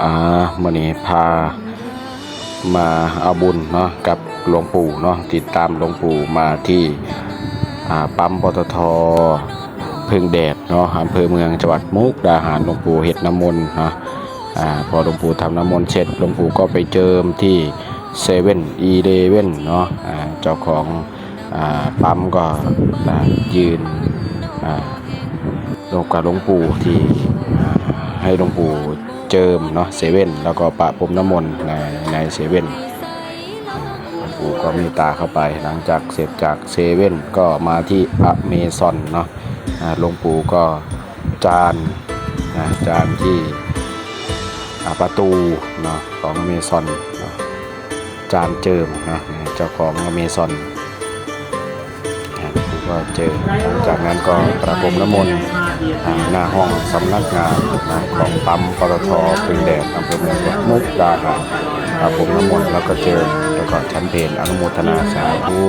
อ่ามื่อนี้พามาเอาบุญเนาะกับหลวงปู่เนาะติดตามหลวงปู่มาที่อ่าปั๊มปตทพึ่งแดดเนาะอำเภอเมืองจังหวัดมุกดาหารหลวงปู่เฮ็ดน้ำมนต์เนาะอ่าพอหลวงปู่ทำน้ำมนต์เสร็จหลวงปู่ก็ไปเจิมที่เซเว่นอีเลเว่นเนาะอ่าเจ้าของอ่าปั๊มก็ยืนอ่าลงกับหลวงปู่ที่ ให้หลวงปู่เจิมเนาะเซเว่นแล้วก็ปะพรมน้ำมนต์ในในเซเว่นหลวงปู่ก็มตตาเข้าไปหลังจากเสร็จจากเซเว่นก็มาที่อเมซอนเนาะหลวงปู่ก็จานนะจานที่ประตูเนาะของอเมซอนจานเจิมนะเจ้าของอเมซอนก็เจอหลังจากนั้นก็ประพรมน้ำมนต์ ทางหน้าห้องสำนักงานนะของปั๊มปตทพึงแดดอำเภอเมืองมุกดาหารประพรมน้ำมนต์แล้วก็เจอแล้วก็ชั้นเพลอนุโมทนาสาธุ